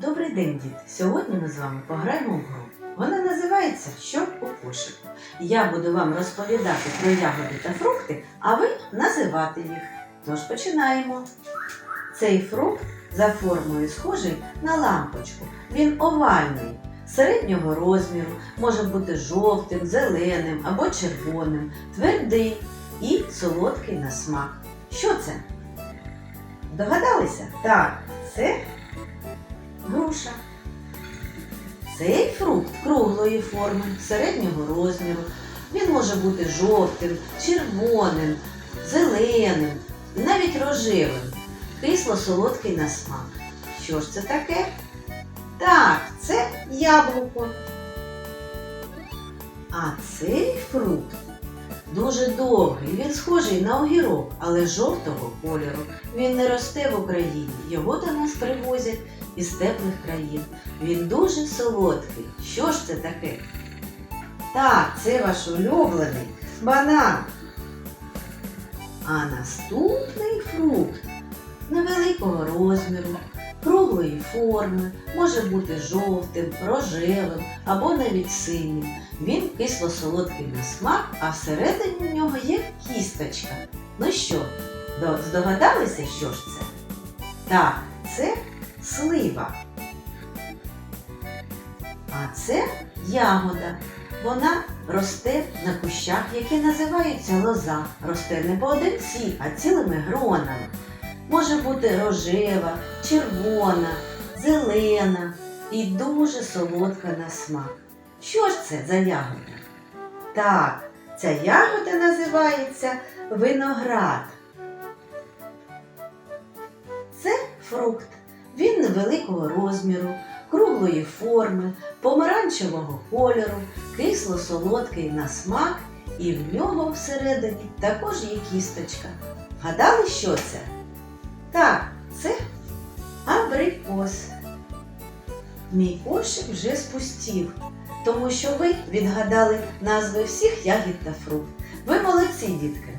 день, діти! Сьогодні ми з вами пограємо в гру. Вона називається Що у кошику. Я буду вам розповідати про ягоди та фрукти, а ви називати їх. Тож починаємо. Цей фрукт за формою схожий на лампочку. Він овальний, середнього розміру, може бути жовтим, зеленим або червоним, твердий і солодкий на смак. Що це? Догадалися? Так, це груша. Цей фрукт круглої форми, середнього розміру. Він може бути жовтим, червоним, зеленим і навіть рожевим. Кисло-солодкий на смак. Що ж це таке? Так, це яблуко. А цей фрукт дуже довгий. Він схожий на огірок, але жовтого кольору. Він не росте в Україні. Його до нас привозять із теплих країн. Він дуже солодкий. Що ж це таке? Так, це ваш улюблений банан. А наступний фрукт невеликого розміру, круглої форми, може бути жовтим, рожевим або навіть синім. Він кисло-солодкий на смак, а всередині в нього є кісточка. Ну що, здогадалися, що ж це? Так, це слива. А це ягода. Вона росте на кущах, які називаються лоза. Росте не поодинці, а цілими гронами. Може бути рожева, червона, зелена і дуже солодка на смак. Що ж це за ягода? Так, ця ягода називається виноград. Це фрукт. Він невеликого розміру, круглої форми, помаранчевого кольору, кисло-солодкий на смак, і в нього всередині також є кісточка. Гадали, що це? Так, це абрикос. Мій кошик вже спустів, тому що ви відгадали назви всіх ягід та фрукт. Ви молодці, дітки!